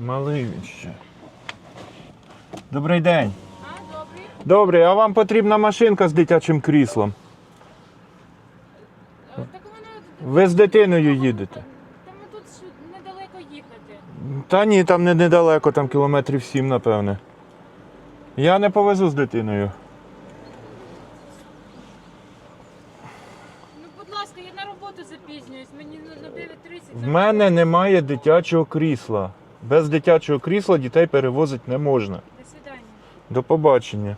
Малий він ще. Добрий день. А, добрий. Добре, а вам потрібна машинка з дитячим кріслом. Так. Ви з дитиною їдете. Та ми тут ж недалеко їхати. Та ні, там не недалеко, там кілометрів сім, напевне. Я не повезу з дитиною. Ну, будь ласка, я на роботу запізнююсь, мені на 9.30. В мене немає дитячого крісла. Без дитячого крісла дітей перевозити не можна. До свидання. До побачення.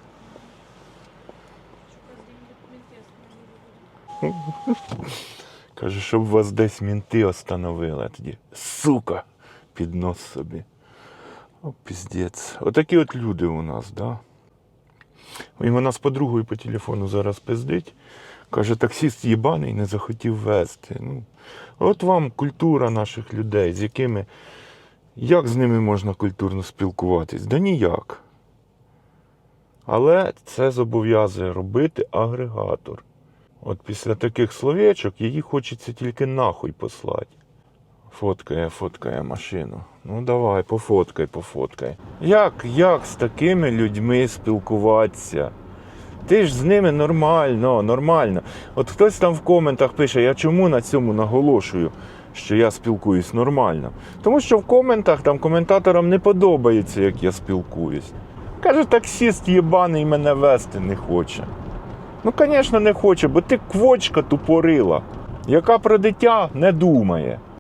Каже, щоб вас десь мінти остановили. А тоді сука під нос собі. О, піздець. Отакі от люди у нас, да? І вона з подругою по телефону зараз пиздить. Каже, таксіст їбаний не захотів везти. Ну, от вам культура наших людей, з якими. Як з ними можна культурно спілкуватись? Да ніяк. Але це зобов'язує робити агрегатор. От після таких словечок її хочеться тільки нахуй послати. Фоткає, фоткає машину. Ну давай, пофоткай, пофоткай. Як, як з такими людьми спілкуватися? Ти ж з ними нормально, нормально. От хтось там в коментах пише, я чому на цьому наголошую, що я спілкуюсь нормально. Тому що в коментах там коментаторам не подобається, як я спілкуюсь. Каже, таксіст єбаний мене вести не хоче. Ну, звісно, не хоче, бо ти квочка тупорила, яка про дитя не думає.